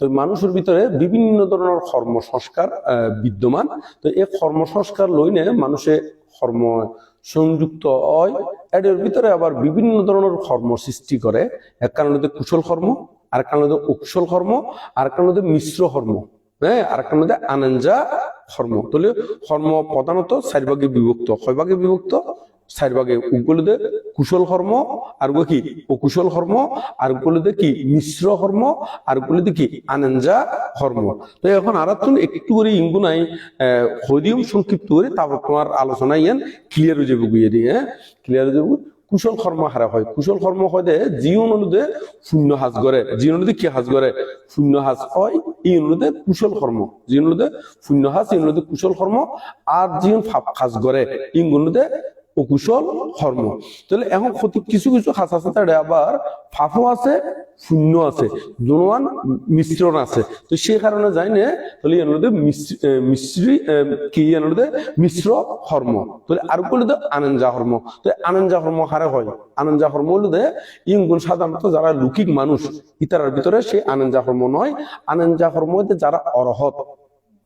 তো মানুষের ভিতরে বিভিন্ন ধরনের কর্ম সংস্কার বিদ্যমান। তো এই কর্ম সংস্কার লইনে মানুষে কর্ম সংযুক্ত হয়। এর ভিতরে আবার বিভিন্ন ধরনের কর্ম সৃষ্টি করে। এক কারণ কুশল কর্ম, আর কারণ অকুশল কর্ম, আর কারণ মিশ্র কর্ম হ্যাঁ? আর কারণ হচ্ছে আনন্দা কর্ম। তাহলে কর্ম প্রধানত চার ভাগে বিভক্ত। কয় ভাগে বিভক্ত? চার ভাগে উগুলোতে কুশল কর্ম আরগুলো কি অকুশল কর্ম আর গুলোতে কি? মিশ্র কর্ম আর গুলোতে কি? আনন্দা কর্ম তো এখন আর একটু করে ইঙ্গু নাই হদিয়ম সংক্ষিপ্ত করে তারপর তোমার আলোচনা ইয়ান ক্লিয়ার হয়ে যাবে গুইয়ে হ্যাঁ ক্লিয়ার হয়ে যাবে কুশল কর্ম হারা হয়। কুশল কর্ম হয় যি অনুরোধে শূন্য হাজ করে যি অনুরোধে কি হাজ করে শূন্য হাজ হয় এই অনুরোধে কুশল কর্ম যি অনুরোধে শূন্য হাজ এই অনুরোধে কুশল কর্ম আর যি ফাপ হাজ করে এই অনুরোধে অকুশল কর্ম তাহলে এখন ক্ষতি কিছু কিছু হাস আছে তার আবার ফাফো আছে শূন্য আছে। জনওয়ান মিশ্রণ আছে। তো সেই কারণে যাই না, তাহলে মধ্যে মিশ্রি- কি মধ্যে মিশ্র কর্ম তাহলে আর বলে তো আনন্দা কর্ম তো আনন্দা কর্ম হারে হয়? আনন্দা কর্ম হলে ইঙ্গুন সাধারণত যারা লৌকিক মানুষ, ইতারার ভিতরে সেই আনন্দা কর্ম নয়। আনন্দা হইতে যারা অরহত।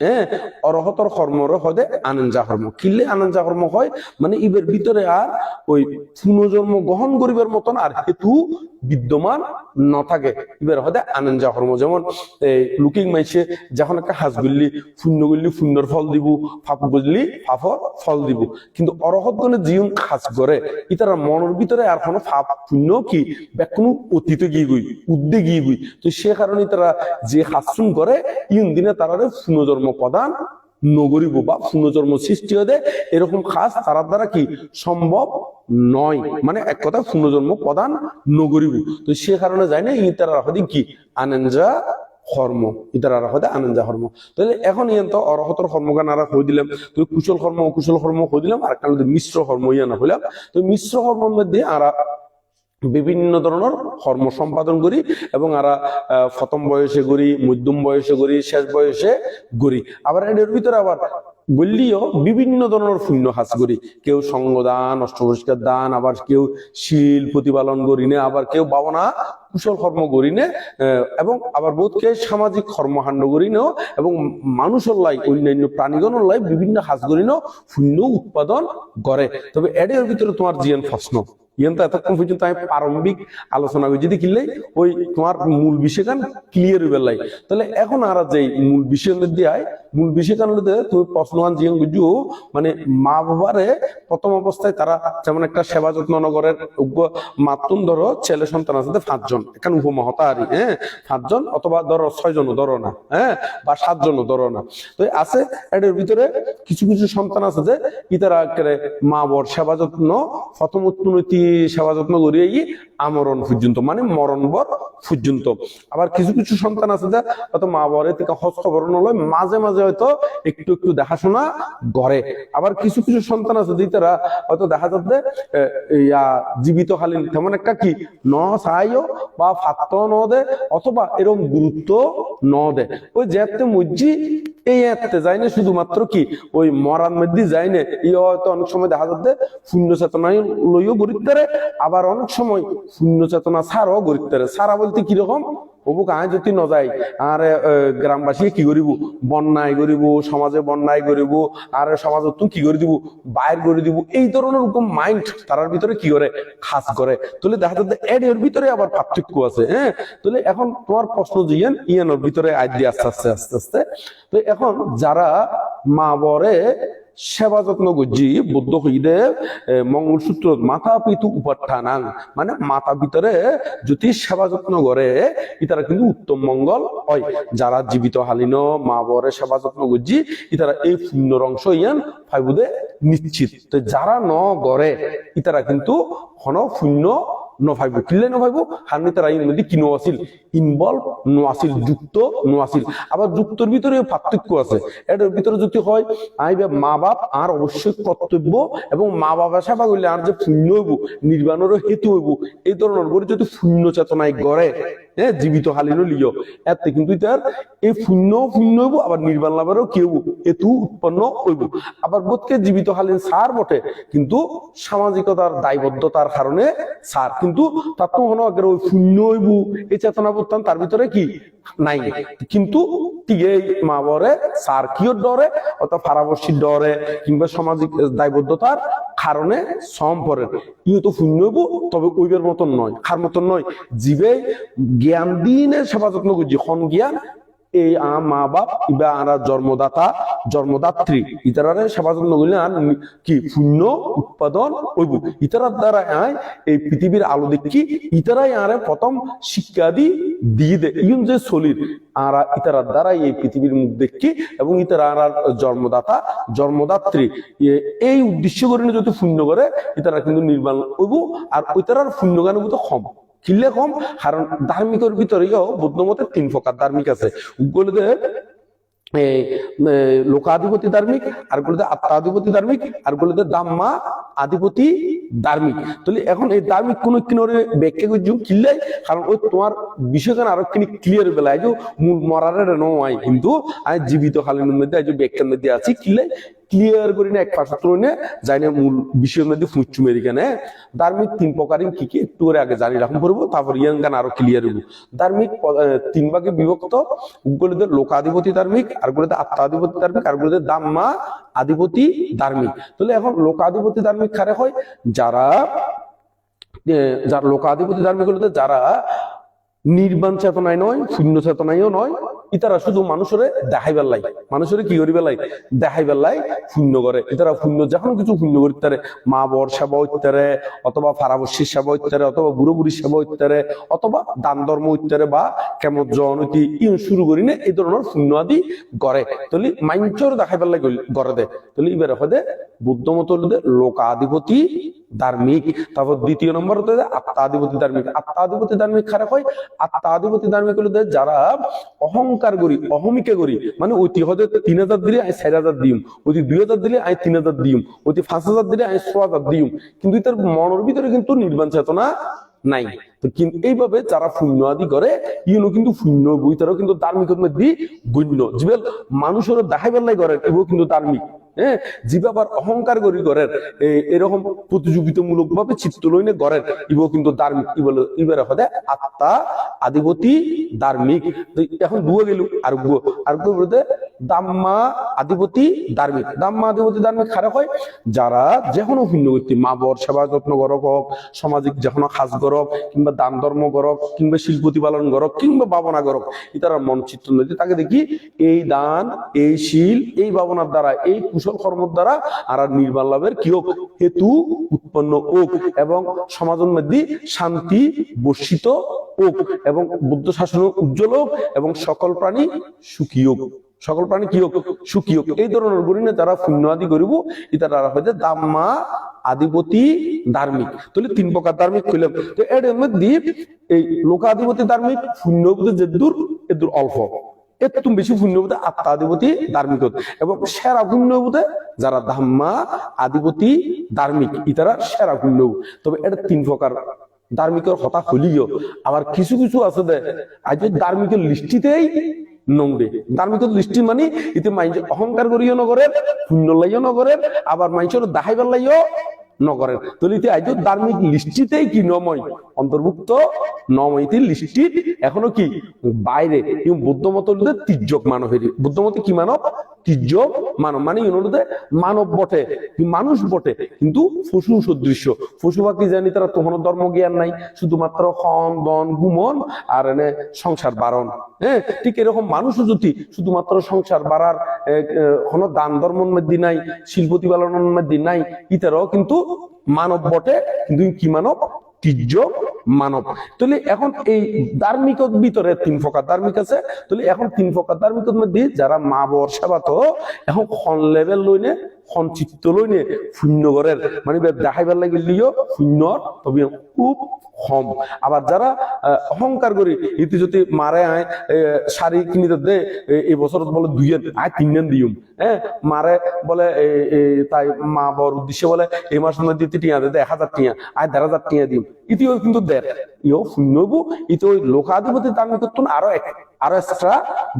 হ্যাঁ অরহতর কর্মর হদে আনন্দা কর্ম। কিললে আনন্দা কর্ম হয়? মানে ইবের ভিতরে আর ওই পুনর্জন্ম গ্রহণ করিবার মতন আর হেতু বিদ্যমান ন থাকে ইবের হদে আনন্দা কর্ম যেমন, এই লুকিং মাইছে যখন একটা হাজ গুললি শূন্য গুললি শূন্যর ফল দিব, ফাপ গুললি ফাফর ফল দিব। কিন্তু গণে জিউন খাস করে ইতার মনের ভিতরে আর কোনো ফাপ শূন্য কি, বা কোনো অতীতে গিয়ে গই উদ্দে গিয়ে গই তো সে কারণে তারা যে হাসুন করে ইন দিনে তারা পুনর্জন্ম প্রদান নগরিব বা পুনর্জন্ম সৃষ্টি হতে এরকম খাস তারা দ্বারা কি সম্ভব নয়? মানে এক কথা পুনর্জন্ম প্রদান নগরিব। তো সে কারণে যায় না, ইতারা হদিন কি? আনন্দা কর্ম। ইতারা রাখতে আনন্দা কর্ম। তাহলে এখন ইয়ান তো অরহতর আর হয়ে দিলাম? তো কুশল কর্ম, অকুশল কর্ম হয়ে দিলাম? আর কারণ মিশ্র কর্ম ইয়ান হইলাম। তো মিশ্র কর্মের মধ্যে আর বিভিন্ন ধরনের কর্ম সম্পাদন করি এবং আরা প্রথম বয়সে করি, মধ্যম বয়সে করি, শেষ বয়সে করি। আবার এর ভিতরে আবার বললিও বিভিন্ন ধরনের শূন্য হাস করি। কেউ সঙ্গদান, অষ্টপরিষ্কার দান, আবার কেউ শিল প্রতিপালন করি নে, আবার কেউ বাবনা কুশল কর্ম করি নে এবং আবার বোধকে সামাজিক কর্মকাণ্ড করি নেও, এবং মানুষের লাই, অন্যান্য প্রাণীগণের লাই বিভিন্ন হাস করি নেও শূন্য উৎপাদন করে। তবে এর ভিতরে তোমার জিয়ান প্রশ্ন। ইয়ান এতক্ষণ পর্যন্ত আমি প্রারম্ভিক আলোচনা করি। যদি কিনলে ওই তোমার মূল বিষয় গান ক্লিয়ার হইবে লাই। তাহলে এখন আর যেই মূল বিষয় আয়, মূল বিষয় কারণ তুমি প্রশ্নবান জিয়ান বুঝু মানে মা বাবারে প্রথম অবস্থায় তারা যেমন একটা সেবা যত্ন নগরের মাতুন ধরো ছেলে সন্তান আছে পাঁচজন এখানে উপমহতা আরই হ্যাঁ? পাঁচজন অথবা ধরো ছয়জন, ধরো না হ্যাঁ? বা সাতজন, ধরো না। তো আছে, এটার ভিতরে কিছু কিছু সন্তান আছে যে, ইতারা মা বর সেবা যত্ন, প্রথম উন্নতি সেবা যত্ন করিয়ে আমরণ পর্যন্ত মানে মরণ বর পর্যন্ত। আবার কিছু কিছু সন্তান আছে যে হয়তো মা বরের থেকে হস্তবরণ হলো মাঝে মাঝে হয়তো একটু একটু দেখাশোনা করে। আবার কিছু কিছু সন্তান আছে যে তারা হয়তো দেখা যাচ্ছে ইয়া জীবিতকালীন, তেমন একটা কি, ন সাহায্য বা ফাত্ত ন দে, অথবা এরকম গুরুত্ব ন দে। ওই যেতে মজ্জি এই এতে যায় না শুধুমাত্র কি, ওই মরার মধ্যে যায় না এই হয়তো অনেক সময় দেখা যাচ্ছে, শূন্য চেতনায় লইও গরিতারে আবার অনেক সময় শূন্য চেতনা ছাড়ও গরিতারে ছাড়া বলতে কীরকম অবুক আয় যদি নযায় আর এ, গ্রামবাসী কি করিব? বন্যায় করিব সমাজে বন্যায় করিব আর সমাজে তুমি কি করে দিব? বাইর করে দিব। এই ধরনের রকম মাইন্ড তার ভিতরে কি করে? খাস করে। তাহলে দেখা যাচ্ছে এর এর ভিতরে আবার পার্থক্য আছে হ্যাঁ? তাহলে এখন তোমার প্রশ্ন জিয়ান ইয়ানোর ভিতরে আজ দিয়ে আস্তে আস্তে আস্তে আস্তে তো এখন যারা মা বরে সেবা যত্ন করছি বুদ্ধ হইদে মঙ্গলসূত্র মাথা পিতু উপাঠানাং মানে মাথা ভিতরে যদি সেবা যত্ন করে, ইতারা কিন্তু উত্তম মঙ্গল হয়। যারা জীবিত হালিন, মা বরে সেবা যত্ন করছি, ইতারা এই পুণ্যর অংশ ইয়ান ফাইবুদে নিশ্চিত। যারা ন গড়ে ইতারা কিন্তু হন শূন্য নভাইব কিনলে নভাইব হারনি রাইন মধ্যে কিনো আছিল ইনভলভ নো আছিল যুক্ত নো আছিল আবার যুক্তর ভিতরে পার্থক্য আছে। এটার ভিতরে যদি হয় আইবে মা বাপ আর অবশ্যই কর্তব্য এবং মা বাবা সেবা করলে আর যে পুণ্য হইব, নির্বাণেরও হেতু হইব, এই ধরনের যদি শূন্য চেতনায় গড়ে হ্যাঁ জীবিত হালিনও লিও এতে কিন্তু তার এই শূন্য শূন্য হইব, আবার নির্বাণ লাভেরও কেউ এতু উৎপন্ন হইব। আবার বোধকে জীবিত হালিন সার বটে, কিন্তু সামাজিকতার দায়বদ্ধতার কারণে সার। কিন্তু তার তো হয় ওই শূন্য হইব, এই চেতনা বর্তমান তার ভিতরে কি? নাই। কিন্তু এই মা ডরে অত ফারাবর্ষীর ডরে, কিংবা সামাজিক দায়বদ্ধতার কারণে শ্রম পরে ইও তো শূন্য তবে ওইবের মতন নয়, খার মতন নয়। জীবে জ্ঞান দিনে সেবা যত্ন করছি, খন জ্ঞান এই মা বাপ ইবা আরা জন্মদাতা, জন্মদাত্রী। ইতারারে সেবা যত্ন আর কি শূন্য উৎপাদন হইব। ইতারার দ্বারা আয় এই পৃথিবীর আলো দেখি, ইতারাই আরে প্রথম শিক্ষা দি দিয়ে দে। ইউন যে চলির আরা ইতারার দ্বারা এই পৃথিবীর মুখ দেখি এবং ইতারা আরার জন্মদাতা, জন্মদাত্রী। এই উদ্দেশ্য করে যদি শূন্য করে, ইতারা কিন্তু নির্মাণ হইব। আর ওইতারার শূন্য গান তো কিনলে কম? কারণ ধার্মিকের বৌদ্ধ মতে তিন প্রকার ধার্মিক আছে। এই লোকাধিপতি ধার্মিক, আর গুলোতে আত্মাধিপতি ধার্মিক, আর গুলোতে দাম্মা আধিপতি ধার্মিক। তাহলে এখন এই ধার্মিক কোন কিনরে ব্যাখ্যা করছি কিনলে কারণ ওই তোমার বিষয়খান আরও কিনি ক্লিয়ার বেলায় যে মূল মরারের নয়। কিন্তু আমি জীবিত কালীনের মধ্যে ব্যাখ্যার মধ্যে আছি কিনলে ক্লিয়ার করি না, এক পাশে তুলে নিয়ে যাই না মূল বিষয়ের মধ্যে ফুঁচু মেরি কেন। ধার্মিক তিন প্রকারই কি কি একটু করে আগে জানি রাখুন করব তারপর ইয়ান গান আরও ক্লিয়ার হইব। ধার্মিক তিন ভাগে বিভক্ত, গুলোতে লোকাধিপতি ধার্মিক, আর গুলোতে আত্মাধিপতি ধার্মিক, আর গুলোতে দাম্মা আধিপতি ধার্মিক। তাহলে এখন লোকাধিপতি ধার্মিক কারে হয়? যারা যারা লোকাধিপতি ধার্মিক যারা নির্বাণ চেতনায় নয়, শূন্য চেতনায়ও নয় ইতারা শুধু মানুষের দেখাই বেলাই মানুষের কি করি বেলাই দেখাই বেলাই শূন্য করে। ইতারা শূন্য, যখন কিছু শূন্য করতে মা বর সেবা ইত্যারে অথবা ফারাবস্যির সেবা ইত্যারে অথবা বুড়ো বুড়ির সেবা ইত্যারে অথবা দান ধর্ম ইত্যারে বা কেমন জনতি ইন শুরু করি না, এই ধরনের শূন্য আদি করে। তলি মাইঞ্চর দেখাই বেলাই করে দে। তাহলে এবার হতে বুদ্ধ মত লোকাধিপতি ধার্মিক। তারপর দ্বিতীয় নম্বর হতে আত্মাধিপতি ধার্মিক। আত্মাধিপতি ধার্মিক খারাপ হয় আত্মাধিপতি ধার্মিক হলে যারা অহংকার করি, অহমিকে করি। মানে অতি হতে তিন হাজার দিলে আমি চার হাজার দিম, অতি দুই হাজার দিলে আমি তিন হাজার দিম, অতি পাঁচ হাজার দিলে আমি ছ হাজার দিম। কিন্তু তার মনের ভিতরে কিন্তু নির্বাণ চেতনা নাই। তো কিন্তু এইভাবে যারা শূন্য আদি করে, ইউনো কিন্তু শূন্য বই তারাও কিন্তু ধার্মিক মধ্যে গণ্য। জীবেল মানুষের দেখাই বেলাই করে এগুলো কিন্তু ধার্মিক। হ্যাঁ জীব আবার অহংকার করি করেন এরকম প্রতিযোগিতামূলক ভাবে চিত্ত লইনে গড়েন ইবো কিন্তু ধার্মিক বলে, ইবারে হদে, আত্মা, আধিপতি, ধার্মিক। এখন দুয়ে গেল, আর আর বলতে দাম্মা আধিপতি ধার্মিক দাম্মা আধিপতি ধার্মিক খারাপ হয় যারা যে কোনো ভিন্ন ব্যক্তি মা বর, সেবা যত্ন করক হোক সামাজিক যে গরক, কিংবা দান ধর্ম করক কিংবা করক কিংবা ভাবনা করক ইতারা মন চিত্ত নদী তাকে দেখি এই দান, এই শিল, এই ভাবনার দ্বারা, এই কুশল কর্মর দ্বারা আর নির্বাণ লাভের কি হোক? হেতু উৎপন্ন হোক এবং সমাজের মধ্যে শান্তি বর্ষিত হোক এবং বুদ্ধ শাসন উজ্জ্বল হোক এবং সকল প্রাণী সুখী হোক। সকল প্রাণী কি হোক, সুখী হোক। এই ধরনের গরিনে যারা পুণ্য আদি করিব ইতারা হয়তো দাম্মা আধিপতি ধার্মিক। তাহলে তিন প্রকার ধার্মিক কইলাম। তো এর মধ্যে এই লোকাধিপতি ধার্মিক শূন্য যে দূর, এ দূর অল্প। একটু বেশি পুণ্য বোধে আত্মাধিপতি ধার্মিক এবং সেরা পুণ্য বোধে যারা ধাম্মা আধিপতি ধার্মিক ইতারা সেরা পুণ্য তবে এটা তিন প্রকার ধার্মিকের হতা হলিও আবার কিছু কিছু আছে দে, আজ ধার্মিকের লিস্টিতেই নোংরে। তার মধ্যে দৃষ্টি মানে ইতে মাইজ অহংকার করিও নগরের, পুণ্য লাইও নগরের, আবার মাইজর দাহাইবার লাইও নগরের। ধার্মিক লিষ্টিতেই কি নময়? অন্তর্ভুক্ত নময়তি লিস্টি এখনও কি? বাইরে। বৌদ্ধ মত হলে তির্যক মানবের বৌদ্ধ মতে কি মানব? তির্যক মানব মানে ইউনোতে মানব বটে মানুষ বটে। কিন্তু পশু সদৃশ্য। পশু পাখি জানি, তারা তখন ধর্ম জ্ঞান নাই। শুধুমাত্র খন দন গুমন আর এনে সংসার বারণ। হ্যাঁ ঠিক এরকম মানুষও যদি শুধুমাত্র সংসার বাড়ার কোনো দান ধর্মের মধ্যে নাই শিল্পতি পালনের মধ্যে নাই, ইতারাও কিন্তু মানব বটে। কিন্তু কি মানব? তীর্য মানব। তাহলে এখন এই ধার্মিকর ভিতরে তিন প্রকার ধার্মিক আছে তাহলে এখন তিন প্রকার ধার্মিক মধ্যে যারা মা বর সেবা তো, এখন খন লেভেল লইনে সঞ্চিত্ত লইনে শূন্য ঘরের মানে দেখাইবার লাগিলিও শূন্য তবে খুব কম। আবার যারা অহংকার করি ইতি যদি মারে আয় শাড়ি কিনিতে দে এই বছর বলে দুইয়েন আয় তিনজন দিউম। হ্যাঁ মারে বলে তাই মা বর উদ্দেশ্যে বলে, এই মাস টিয়া দে দে এক হাজার টিয়া আয় দেড় হাজার টিয়া দিম ইতিও কিন্তু দেড়। ইও শূন্যবু ইতে ওই লোকাধিপতি দান করতুন আরও এক, আরও এক্সট্রা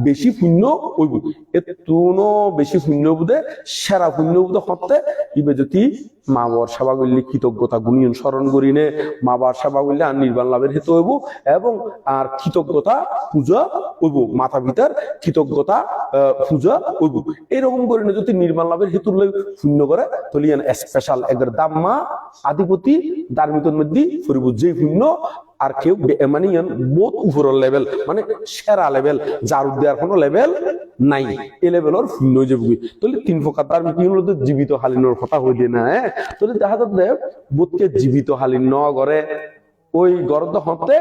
বেশি শূন্য হইব। এ তুনো বেশি শূন্য বুধে সেরা শূন্য বুধে হতে ইবে যদি মা বাবার সেবা করলে কৃতজ্ঞতা গুণিয়ন স্মরণ করিনে মা বাবার সেবা করলে আর নির্বাণ লাভের হেতু হইব এবং আর কৃতজ্ঞতা পূজা হইব। মাতা পিতার কৃতজ্ঞতা পূজা হইব। এরকম করিনে যদি নির্বাণ লাভের হেতু শূন্য করে, তাহলে স্পেশাল একবার দাম্মা আধিপতি ধার্মিকের মধ্যে ফুরিব যে শূন্য আর কেউ মানে ইয়ান বহুত উপরের লেভেল মানে সেরা লেভেল যার দেওয়ার কোনো লেভেল নাই। এই লেভেলের শূন্য যে বুঝি তাহলে তিন প্রকার তার জীবিত হালিনের কথা হই দিয়ে না হ্যাঁ? তাহলে দেখা যাচ্ছে বোধকে জীবিত হালিন ন করে ওই গরদ হতে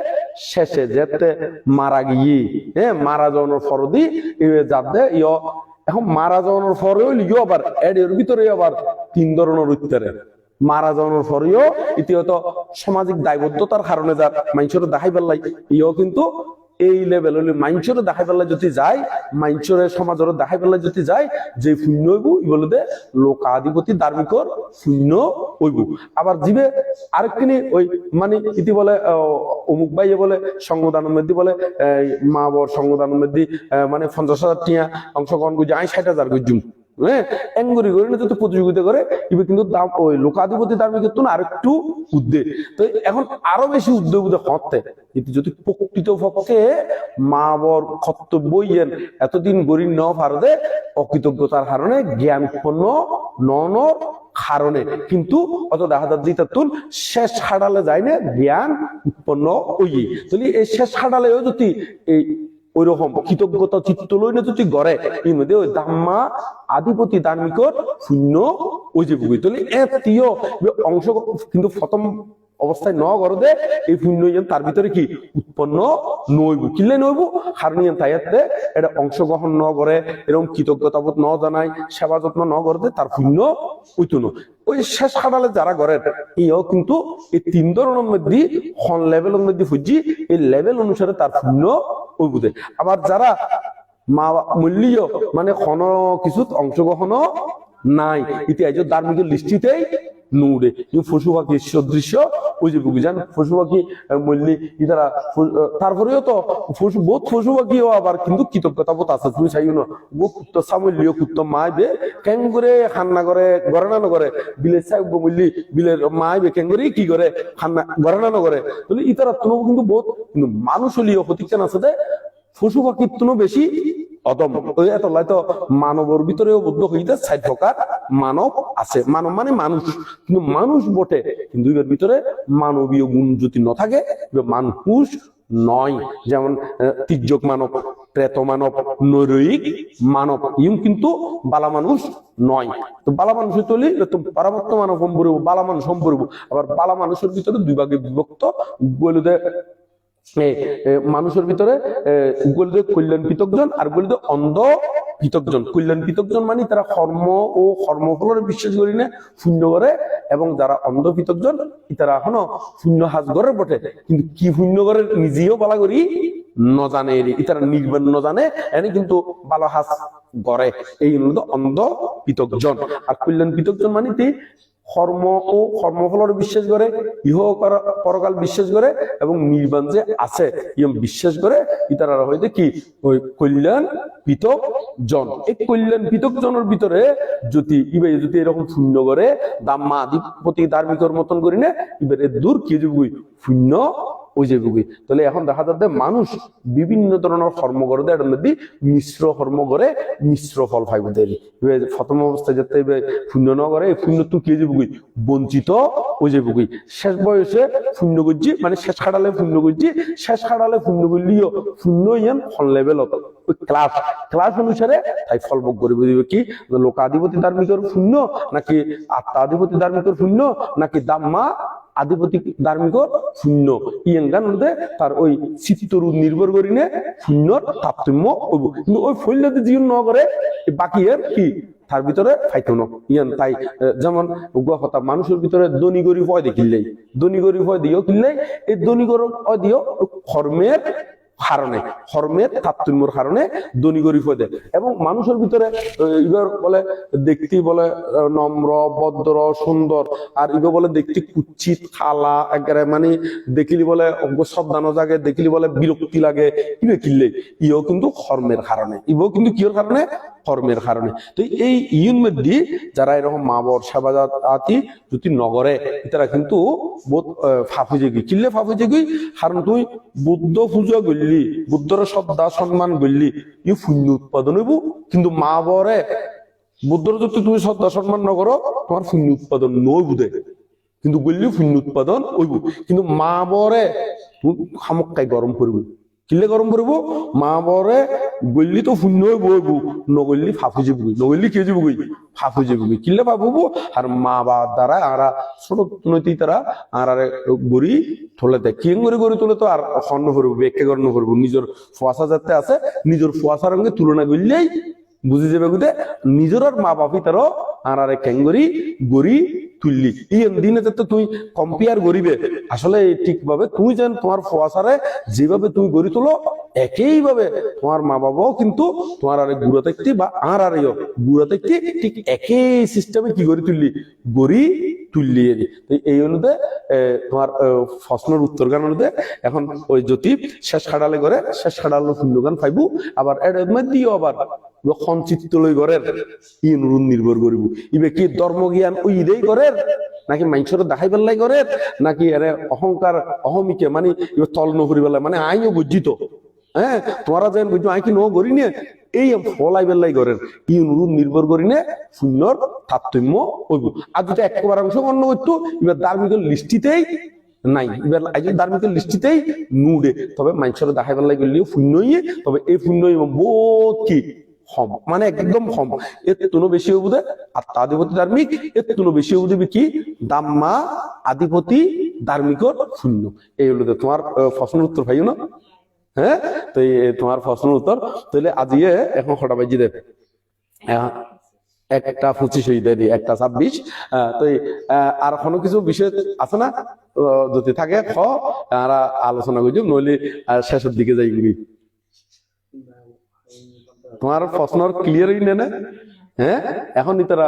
শেষে যেতে মারা গিয়ে হ্যাঁ মারা যাওয়ানোর ফরদি যাতে ইয়, এখন মারা যাওয়ানোর পরেও লিও আবার, এর ভিতরে আবার তিন ধরনের উত্তরে। মারা যাওয়ানোর পরেও ইতিহত সামাজিক দায়বদ্ধতার কারণে যার মানুষের দেখাই পেলাই ইও কিন্তু এই লেভেল হলে মাইনচরে দেখাই পেলাই যদি যায় মাইনচরে ওরা দেখাই পেলাই যদি যায়, যে শূন্য হইব ইবলে দে লোকাধিপতি ধার্মিকর শূন্য হইব। আবার জিবে আরেকখানি ওই মানে ইতি বলে অমুক ভাইয়ে বলে সংবিধানের মধ্যে বলে মা বর সংগদান মধ্যে মানে পঞ্চাশ হাজার টিয়া অংশগ্রহণ করছে আই ষাট হাজার করছুম হ্যাঁ? প্রতিযোগিতা করে কিন্তু দাম, ওই লোকাধিপতি উদ্বেগ। তো এখন আরও বেশি উদ্যোগ হতে কিন্তু যদি প্রকৃত পক্ষে মা বর এতদিন গরিব ন ভারতে অকৃতজ্ঞতার কারণে জ্ঞান উৎপন্ন নন কারণে কিন্তু অত দেখা যাচ্ছে তুল শেষ হাডালে যায় না জ্ঞান উৎপন্ন ওই। তাহলে এই শেষ হাডালেও যদি এই ওই কৃতজ্ঞতা চিত্ত লই না গড়ে এর মধ্যে ওই দাম্মা আধিপতি শূন্য ওই যে অংশ কিন্তু প্রথম অবস্থায় ন এই ইয়ান তার ভিতরে কি? উৎপন্ন নইব কিলে নইব ইয়ান তাইয়াতে এটা অংশগ্রহণ ন করে এরকম কৃতজ্ঞতাবোধ ন জানাই সেবা যত্ন ন করতে তার পুণ্য উইতো ন। ওই শেষ খাটালে যারা করে, ইও কিন্তু এই তিন ধরনের মধ্যে, হন লেভেলের মধ্যে ফুজি, এই লেভেল অনুসারে তার পূর্ণ ওই বুঝে। আবার যারা মা মূল্য মানে কোন কিছুত অংশগ্রহণ নাই ইতিহাস ধার্মিক লিস্টিতেই কিন্তু পশু পাখি সদৃশ্য, ওই যে বুঝান পশু পাখি মূল্যি ইতারা ফু- তারপরেও তো পশু, বহুত পশু পাখিও আবার কিন্তু কৃতজ্ঞতা বোধ আছে, তুমি চাইও না? ও কুত্ত সামল্য কুত্ত মাইবে কেন করে খান্না করে গড়ে না করে বিলের চাই মূল্যি বিলের মাইবে কেন করে কি করে, খান্না গড়ে না করে তাহলে ইতারা তুমি কিন্তু বহুত, কিন্তু মানুষ হলিও প্রতিষ্ঠান আছে পশু পাখির তুনো বেশি অদম। ওই এত তো মানবর ভিতরেও বুদ্ধ হইতে ষাট প্রকার মানব আছে। মানব মানে মানুষ। কিন্তু মানুষ বটে কিন্তু এর ভিতরে মানবীয় গুণ যদি ন থাকে মানুষ নয়। যেমন তির্যক মানব প্রেত মানব নৈরিক মানব ইম কিন্তু বালা মানুষ নয়। তো বালা মানুষ তৈরি তো পারামত্ত মানব সম্পর্ক বালা মানুষ সম্পর্ক আবার বালা মানুষের ভিতরে দুই ভাগে বিভক্ত। এ, মানুষের ভিতরে কল্যাণ পৃথকজন আর বলতে অন্ধ পৃথকজন। কল্যাণ পৃথকজন মানে তারা কর্ম ও কর্মফলের বিশ্বাস করি না, শূন্য করে এবং যারা অন্ধ পৃথকজন, তারা এখনও শূন্য হাজ করে বটে। কিন্তু কি শূন্য করে নিজেও বলা করি নজানে ইতারা নির্বাণ নজানে, এনে কিন্তু ভালো হাজ গড়ে এই অন্ধ পৃথকজন। আর কল্যাণ পৃথকজন মানে কর্ম ও কর্মফলের বিশ্বাস করে, ইহ পরকাল বিশ্বাস করে এবং নির্বাণ যে আছে, ইয়ম বিশ্বাস করে, ইতারা হইতে কি? ওই কল্যাণ পৃথক জন। এই কল্যাণ পৃথক জনের ভিতরে যদি ইবে যদি এরকম শূন্য করে দাম্মা আধিপতি ধার্মিকর মতন করি না এবারে দূর কি যাবি শূন্য ওই যে বুগি তাহলে এখন দেখা যাচ্ছে মানুষ বিভিন্ন ধরনের কর্ম করে দেয় মধ্যে মিশ্র কর্ম করে মিশ্র ফল পাইব দেরি প্রথম অবস্থায় যাতে এবার শূন্য ন করে, শূন্য তো কে যে বুগি বঞ্চিত ওই যে বুগি শেষ বয়সে শূন্য করছি মানে শেষ খাটালে শূন্য করছি, শেষ খাটালে শূন্য করলিও শূন্য ইয়ান ফল লেভেলত ওই ক্লাস ক্লাস অনুসারে তাই ফল ভোগ করে বুঝবে কি লোকাধিপতি ধার্মিকের শূন্য, নাকি আত্মাধিপতি ধার্মিকের শূন্য, নাকি দাম্মা আধিপতি ধার্মিক শূন্য। ইয়ান মধ্যে তার ওই চিত্তর নির্ভর করি নে শূন্যর তারতম্য হইব। কিন্তু ওই ফৈল্যতে জীবন ন করে বাকি এর কি? তার ভিতরে ফাইতো না ইয়ান তাই যেমন কথা, মানুষের ভিতরে দনি গরিব হয় দেখিলেই। দনি গরিব হয় দিও কিনলেই, এই দনি গরিব হয় দিও কর্মের কারণে ধর্মের তাৎপর্যর কারণে ধনী গরিব হয়ে যায়। এবং মানুষের ভিতরে ইগর বলে দেখতে বলে নম্র, ভদ্র, সুন্দর, আর ইগো বলে দেখতে কুচ্ছিত, খালা, একেবারে মানে দেখিলি বলে শ্রদ্ধানো জাগে, দেখিলি বলে বিরক্তি লাগে ইবে কিনলে? ইও কিন্তু হর্মের কারণে ইবো কিন্তু কিয়র কারণে কর্মের কারণে। তো এই ইউন মধ্যে যারা এরকম মা বর সেবাজাত আতি, যদি নগরে, তারা কিন্তু বহুত ফাফু যেগি কিল্লে ফাফু যেগি কারণ তুই বুদ্ধ পূজা করলি, বুদ্ধর শ্রদ্ধা, সম্মান করলি ই পুণ্য উৎপাদন হইব। কিন্তু মা বরে বুদ্ধর যদি তুমি শ্রদ্ধা, সম্মান নকরো তোমার পুণ্য উৎপাদন নই বুধে কিন্তু গল্লি পুণ্য উৎপাদন হইব। কিন্তু মা বরে তুমি খামক্কাই গরম করবি। কিলে গরম করব? মা বরে গল্লি তো শূন্য বইব। নগল্লি ফাফু যাবগৈ নগল্লি কে যাবগৈ ফাফু যাবগৈ কিলে ফাফুব আর মা বাবার দ্বারা, আরা ছোট নৈতি তারা আর গড়ি দেয় কিং করে গড়ি তোলে তো, আর খন্ন করব বেকে গণ্য করব। নিজের ফুয়াশা যাতে আছে, নিজের ফুয়াশার সঙ্গে তুলনা করলেই বুঝি যাবে গুদে নিজের মা বাপি তারও, আর আরে কেঙ্গরি গড়ি তুললি। এই দিনে যাতে তুই কম্পেয়ার করিবে, আসলে ঠিকভাবে তুই যেন তোমার ফোয়াশারে যেভাবে তুমি গড়ি তোলো, একইভাবে তোমার মা বাবাও কিন্তু তোমার আরে গুড়া থাকতে বা আর আর গুড়া থাকতে ঠিক একই সিস্টেমে কি গড়ি তুললি? গড়ি তুললি। এই অনুদে তোমার ফসলের উত্তর গান অনুদে, এখন ওই জ্যোতি শেষ খাড়ালে করে, শেষ খাড়ালো শূন্য গান পাইবো আবার এর দিও আবার সঞ্চিত লই গড়ের ই নুরুন নির্ভর করিব? ইবে কি ধর্মজ্ঞান ওই ইদেই গড়ের নাকি মাইনসর দেখাই পেলাই গড়ের নাকি এরে অহংকার অহমিকে মানে তল নকরি পেলাই মানে আইও বুঝিত হ্যাঁ? তোমরা যেন বুঝছ আই কি ন করি নিয়ে এই ফলাই বেলাই গড়ের ই নুরুন নির্ভর করি নে? শূন্যর তারতম্য হইব। আর যদি একবার অংশগ্রহণ করতো এবার ধার্মিক লিস্টিতেই নাই। এবার ধার্মিক লিস্টিতেই নুডে। তবে মাইনসর দেখাই পেলাই গেলেও শূন্যই। তবে এই শূন্য বহুত কি? হম মানে একদম হম এর তুনো বেশি হবু দে আর আধিপতি ধার্মিক, এর তুনো বেশি হবু দিবি কি? দাম্মা আধিপতি ধার্মিকর শূন্য। এই হলো তোমার ফসলের উত্তর পাইও না? হ্যাঁ? তো তোমার ফসলের উত্তর। তাহলে আজিয়ে এখন কটা বাজি দেবে? একটা পঁচিশ হয়ে দেয় একটা ছাব্বিশ। তো আর কোনো কিছু বিষয় আছে না? যদি থাকে, খ আলোচনা করছি নইলে শেষের দিকে যাই তোমার প্রশ্ন হই না? হ্যাঁ এখন ইতারা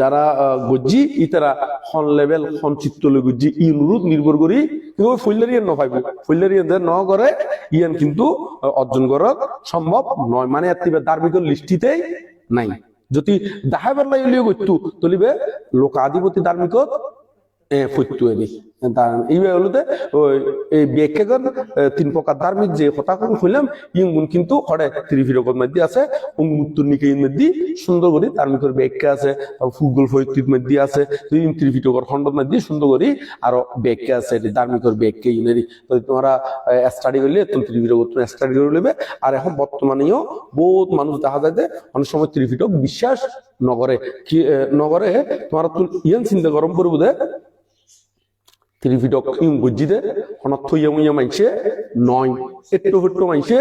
যারা গজ্জি, ইতারা হন লেভেল হন চিত্তলে গজ্জি ইনুরুত নির্ভর করি, কিন্তু ফুল্লারিয়ান ন পাইব ফুল্লারিয়ান যে ন করে, ইয়ান কিন্তু অর্জন করা সম্ভব নয়। মানে এর ধার্মিক লিস্টিতেই নাই। যদি দেখাবার লাগিলেও করতো তলিবে লোক আধিপতি ধার্মিকত ফৈত্য এনে এই হলতে ওই এই ব্যাখ্যাগণ তিন প্রকার ধার্মিক যে হইলাম কিন্তু ত্রিভিরকর মধ্যে আছে উন্মুক্ত নিকের মধ্যে সুন্দর করে ধার্মিকের ব্যাখ্যা আছে ফৈত্রির মধ্যে আছে মধ্যে সুন্দর করে আরও ব্যাখ্যা আছে ধার্মিকের ব্যাখ্যা ইনেরি তো তোমরা স্টাডি করলে তুমি ত্রিভিটক তুমি স্টাডি করে নেবে আর এখন বর্তমানেও বহুত মানুষ দেখা যায় যে অনেক সময় ত্রিভিটক বিশ্বাস নগরে কি নগরে তোমার ইয়ান চিন্তা গরম করব দে। ত্রিভিডক ইং গজ্জিদের হনথ ইয়া মাইছে নয় একটু হট্টু মাইছে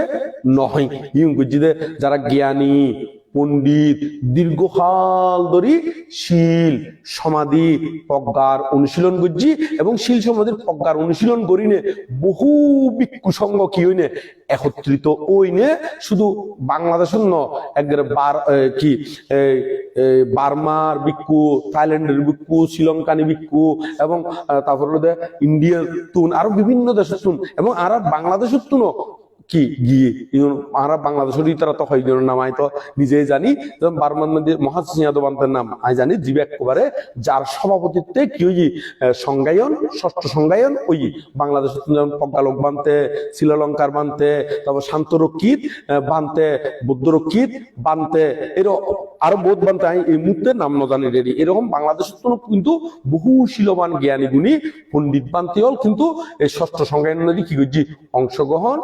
নয় ইং বুঝিদে যারা জ্ঞানী পণ্ডিত দীর্ঘকাল ধরি শিল সমাধি প্রজ্ঞার অনুশীলন করছি এবং শিল সমাধির প্রজ্ঞার অনুশীলন করিনে বহু সঙ্গ কি হইনে? একত্রিত ওইনে শুধু বাংলাদেশের ন, একবারে বার কি বার্মার ভিক্ষু, থাইল্যান্ডের ভিক্ষু, শ্রীলঙ্কানি ভিক্ষু এবং তারপর ইন্ডিয়ার তুন, আরও বিভিন্ন দেশের তুন এবং আর বাংলাদেশের তুনও কি গিয়ে? আর বাংলাদেশের তারা তো হয় নাম আমি তো নিজেই জানি। যেমন বার্মার মধ্যে মহাসিং যাদবান্তের নাম আমি জানি জীব একেবারে যার সভাপতিত্বে কি ওই সংজ্ঞায়ন ষষ্ঠ সংজ্ঞায়ন ওই বাংলাদেশের যেমন পজ্ঞালোক বানতে শ্রীলঙ্কার বানতে তারপর শান্তরক্ষিত আহ, বানতে বৌদ্ধরক্ষিত বানতে এর আরও বোধ বানতে আমি এই মুহূর্তে নাম ন জানি রেডি। এরকম বাংলাদেশের তো কিন্তু বহু শিলবান জ্ঞানী গুণী পণ্ডিত বান্তি হল কিন্তু এই ষষ্ঠ সংজ্ঞায়ন নদী কি করছি? অংশগ্রহণ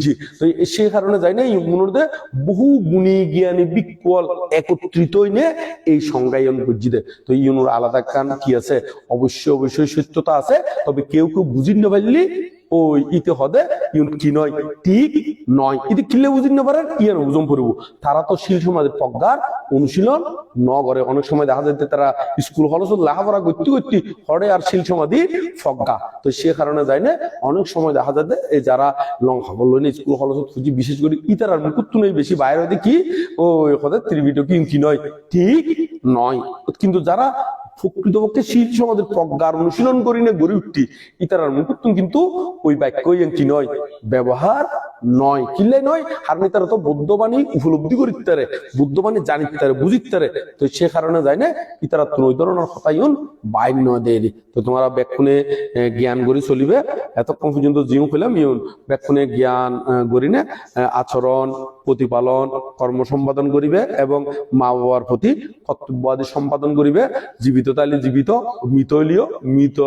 বুঝছি তো সেই কারণে যাই না ইমুনদের বহু গুণী জ্ঞানী বিকল একত্রিত হইনে এই সংজ্ঞায়ন বুঝি দে। তো ইউনুর আলাদা কান কি আছে? অবশ্যই অবশ্যই সত্যতা আছে, তবে কেউ কেউ বুঝি না পারলি ওই ইতে হদে, ইউন কি নয়, ঠিক নয়। ইতি কিলে বুঝিন না পারেন ইয়ার বুঝম পড়ব। তারা তো শিল সমাজের প্রজ্ঞার অনুশীলন ন করে অনেক সময় দেখা যাচ্ছে তারা স্কুল হলস লেখাপড়া করতে করতে হরে আর শিল সমাধি ফজ্ঞা তো সে কারণে যায় না, অনেক সময় দেখা যাচ্ছে এই যারা লং খবর স্কুল হলস খুঁজি, বিশেষ করে ইতার আর মুকুত্তু নেই বেশি বাইরে কি? ও হদে ত্রিবিট কি নয়, ঠিক নয়। কিন্তু যারা প্রকৃতপক্ষে শীল সমাজের প্রজ্ঞার অনুশীলন করি না গড়ে উঠতি। ইতারার মুকুত্তুম কিন্তু ওই বাক্যই একটি নয়। ব্যবহার নয়। কিল্লাই নয় আর তারা তো বৌদ্ধবাণী উপলব্ধি করিতে পারে বুদ্ধবাণী জানিতে পারে বুঝিতে পারে তো সে কারণে যায় না ইতারা তো ওই ধরনের হতায়ন বাইর নয় দেয়। তো তোমরা ব্যাকুনে জ্ঞান গড়ি চলিবে। এতক্ষণ পর্যন্ত জিও পেলাম ইউন। ব্যাকুনে জ্ঞান গড়ি না আচরণ, প্রতিপালন, কর্ম সম্পাদন করিবে এবং মা বাবার প্রতি কর্তব্য আদি সম্পাদন করিবে। জীবিত তাইলে জীবিত মৃত হইলেও মৃত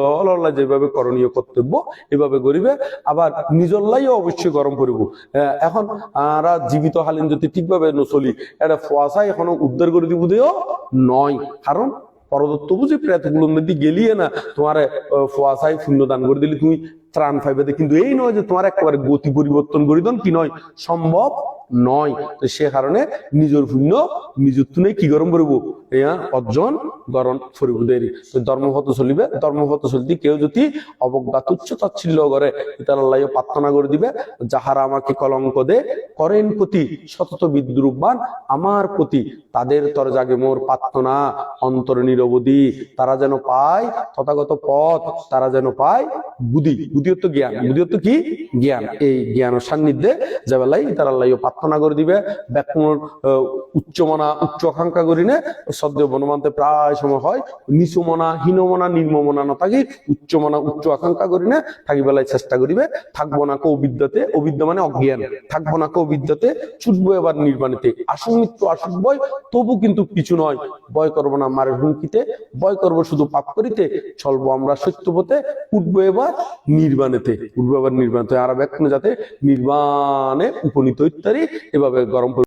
যেভাবে করণীয় কর্তব্য, এভাবে করিবে। আবার নিজের লাইও অবশ্যই গরম করিব আহ, এখন আমরা জীবিত হালিন যদি ঠিকভাবে নচলি এটা ফোয়াশা এখনও উদ্ধার করে দিব দিও নয়। কারণ পরদত্ত বুঝি গেলিয়ে না তোমার ফোয়াশায় শূন্য দান করে দিলে তুমি ত্রাণ পাইবে কিন্তু এই নয় যে তোমার একেবারে গতি পরিবর্তন করি দন কি নয় সম্ভব নয়। সে কারণে নিজের পুণ্য নিজের তুনে কি গরম করব? অর্জন গরম করিব দেরি। তো ধর্মপথ চলিবে ধর্মপথ চলতে কেউ যদি অবজ্ঞা তুচ্ছ তাচ্ছিল্য করে তার আল্লাহ প্রার্থনা করে দিবে, যাহারা আমাকে কলঙ্ক দে, করেন প্রতি সতত বিদ্রুপবান আমার প্রতি। তাদের তর জাগে মোর প্রার্থনা, অন্তর নিরবধি, তারা যেন পায় তথাগত পথ, তারা যেন পায় বুদ্ধি। বুদ্ধিত্ব জ্ঞান। বুদ্ধিত্ব কি? জ্ঞান। এই জ্ঞান সান্নিধ্যে যাবেলাই তারা আল্লাহ প্রার্থনা করে দিবে ব্যাকুণ উচ্চমনা, উচ্চ আকাঙ্ক্ষা করি নে সদ্য বনমান্তে প্রায় সময় হয়। নিচুমনা, হীনমনা নির্মমনা না থাকি উচ্চমনা, উচ্চ আকাঙ্ক্ষা করি না থাকি বেলায় চেষ্টা করিবে। থাকব না কো বিদ্যাতে, অবিদ্যা মানে অজ্ঞান। থাকব না কো বিদ্যাতে, ছুটবো এবার নির্বাণীতে। আসন মৃত্যু আসুক বয়, তবু কিন্তু কিছু নয়। ভয় করব না মারের হুমকিতে ভয় করব শুধু পাপ করিতে, চলবো আমরা সত্যপথে, উঠবো এবার নির্বাণেতে। উঠবো এবার নির্বাণতে আর ব্যাখ্যানে যাতে নির্বাণে উপনীত ইত্যাদি এভাবে গরম